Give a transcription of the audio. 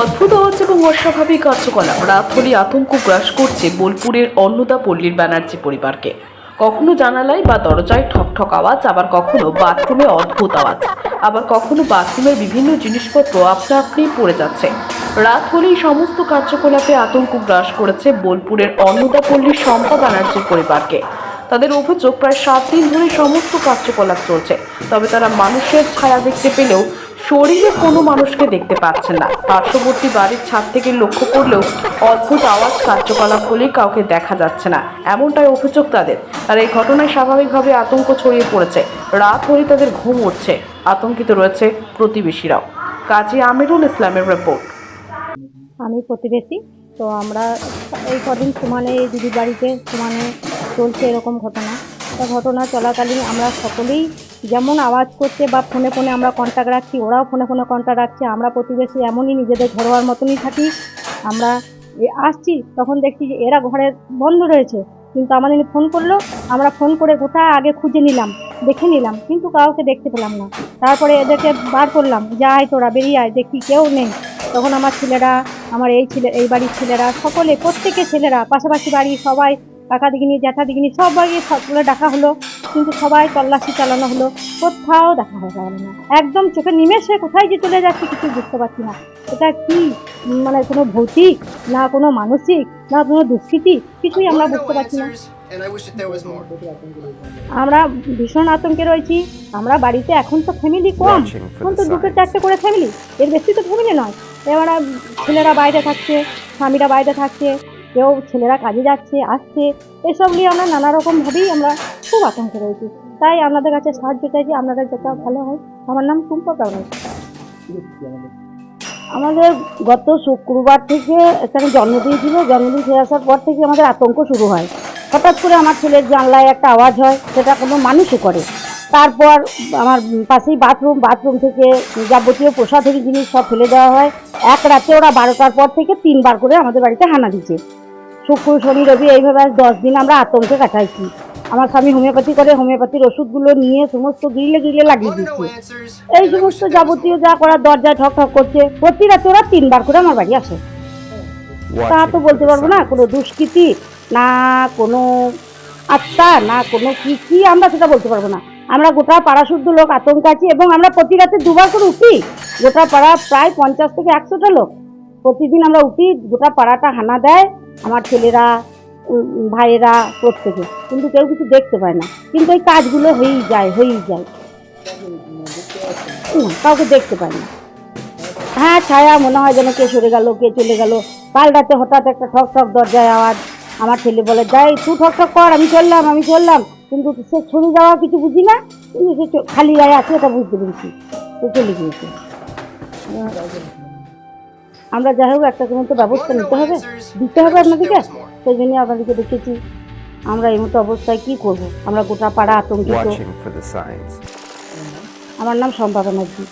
অদ্ভুত আওয়াজ এবং অস্বাভাবিক কার্যকলাপ। রাত হলে আতঙ্ক গ্রাস করছে বোলপুরের অন্নদা পল্লীর ব্যানার্জি পরিবারকে। কখনো জানালায় বা দরজায় ঠক ঠক আওয়াজ, আবার কখনো বাথরুমে অদ্ভুত আওয়াজ, আবার কখনো বাথরুমের বিভিন্ন জিনিসপত্র আপনা আপনি পড়ে যাচ্ছে। রাত হলেই সমস্ত কার্যকলাপে আতঙ্ক গ্রাস করেছে বোলপুরের অন্নদা পল্লীর শম্পা ব্যানার্জির পরিবারকে। তাদের অভিযোগ, প্রায় সাত দিন ধরে সমস্ত কার্যকলাপ চলছে, তবে তারা মানুষের ছায়া দেখতে পেলেও শরীরে কোনো মানুষকে দেখতে পাচ্ছেন না। পার্শ্ববর্তী বাড়ির ছাদ থেকে লক্ষ্য করলেও অদ্ভুত আওয়াজ, কার্যকলাপ হলেই কাউকে দেখা যাচ্ছে না। এমনটাই অভিযোগ তাদের। আর এই ঘটনায় স্বাভাবিকভাবে আতঙ্ক ছড়িয়ে পড়েছে। রাত হলেই তাদের ঘুম উঠছে। আতঙ্কিত রয়েছে প্রতিবেশীরাও। কাজী আমিরুল ইসলামের রিপোর্ট আমি প্রতিবেশী। তো আমরা এই কদিন সমানে এই দিদির বাড়িতে সমানে চলছে এরকম ঘটনা। তা ঘটনা চলাকালীন আমরা সকলেই যেমন আওয়াজ করছে বা ফোনে ফোনে আমরা কন্ট্যাক্ট রাখছি, ওরাও ফোনে ফোনে কন্ট্যাক্ট রাখছে। আমরা প্রতিবেশী এমনই নিজেদের ঘরোয়ার মতনই থাকি। আমরা আসছি, তখন দেখছি যে এরা ঘরে বন্ধ রয়েছে। কিন্তু আমাদের ফোন করল, আমরা ফোন করে গোটা আগে খুঁজে নিলাম, দেখে নিলাম, কিন্তু কাউকে দেখতে পেলাম না। তারপরে এদেরকে বার করলাম, যে আয় তোরা, বেরিয়ে আয়, দেখি কেউ নেই। তখন আমার ছেলেরা, আমার এই ছেলে, এই বাড়ির ছেলেরা, সকলে, প্রত্যেকের ছেলেরা, পাশাপাশি বাড়ি সবাই, কাকা দিগিনি জ্যাঠা দিগিনি সবাই সকলে ডাকা হলো। কিন্তু সবাই তল্লাশি চালানো হলো। কোথাও দেখা হয়ে গেল না। একদম চোখে নিমেষে কোথায় যে চলে যাচ্ছে কিছু বুঝতে পারছি না। এটা কি মানে কোনো ভৌতিক না কোনো মানসিক না কোনো দুষ্কৃতি কিছুই আমরা বুঝতে পারছি না. আমরা ভীষণ আতঙ্কে রয়েছি। আমরা বাড়িতে এখন তো ফ্যামিলি কম। এখন তো দুটো চারটে করে ফ্যামিলি এর বেশি তো ফ্যামিলি নয়। এবার ছেলেরা বাইরে থাকছে স্বামীরা বাইরে থাকছে কেউ ছেলেরা কাজে যাচ্ছে আসছে। এসব নিয়ে আমরা নানা রকমভাবেই আমরা খুব আতঙ্কে রয়েছি। তাই আপনাদের কাছে সাহায্য চাইছি আপনাদের যত ভালো হয়। আমার নাম টুম্পা প্রামাণিক আমাদের গত শুক্রবার থেকে এখানে জন্মদিন ছিল জন্মদিন শেষ আসার পর থেকে আমাদের আতঙ্ক শুরু হয়। হঠাৎ করে আমার ছেলের জানলায় একটা আওয়াজ হয়, সেটা কোনো মানুষই করে। তারপর আমার পাশেই বাথরুম বাথরুম থেকে যাবতীয় প্রসাধনী জিনিস সব ফেলে দেওয়া হয়। এক রাতে ওরা বারোটার পর থেকে তিনবার করে আমাদের বাড়িতে হানা দিচ্ছে শুক্র, শনি, রবি, এইভাবে আজ দশ দিন আমরা আতঙ্কে কাটাইছি। আমার স্বামী হোমিওপ্যাথি করে হোমিওপ্যাথির ওষুধগুলো নিয়ে সমস্ত গিলে গিলে লাগিয়ে দিচ্ছে। এই সমস্ত যাবতীয় যা করার দরজায় ঠক ঠক করছে প্রতি রাতে ওরা তিনবার করে আমার বাড়ি আসে। তা তো বলতে পারব না কোনো দুষ্কৃতি না কোনো আত্মা না কোনো কি কি আমরা সেটা বলতে পারব না। আমরা গোটা পাড়া শুদ্ধ লোক আতঙ্ক আছি এবং আমরা প্রতি রাতে দুবার করে উঠি। গোটা পাড়া প্রায় পঞ্চাশ থেকে একশোটা লোক। প্রতিদিন আমরা উঠি গোটা পাড়াটা হানা দেয়। আমার ছেলেরা ভাইয়েরা প্রত্যেকে। কিন্তু কেউ কিছু দেখতে পায় না। কিন্তু ওই কাজগুলো হয়েই যায় হয়েই যায়। কাউকে দেখতে পায় না। হ্যাঁ ছায়া, মনে হয় যেন কে সরে গেল, কে চলে গেল। কাল রাতে হঠাৎ একটা ঠক ঠক দরজায় আওয়াজ আমার ছেলে বলে, যাই তুই ঠক ঠক কর, আমি চললাম আমি চললাম। কিন্তু সে ছড়ে যাওয়া কিছু বুঝি না? খালি গায়ে আছে এটা বুঝতে পেরেছি। সে চলে গিয়েছে। আমরা যাই হোক একটা কোনো তো ব্যবস্থা নিতে হবে। দিতে হবে আপনাদেরকে. সেই জন্যই আপনাদেরকে দেখেছি। আমরা এই মতো অবস্থায় কি করব? আমরা গোটা পাড়া আতঙ্কিত. আমার নাম সম্ভাবনা জি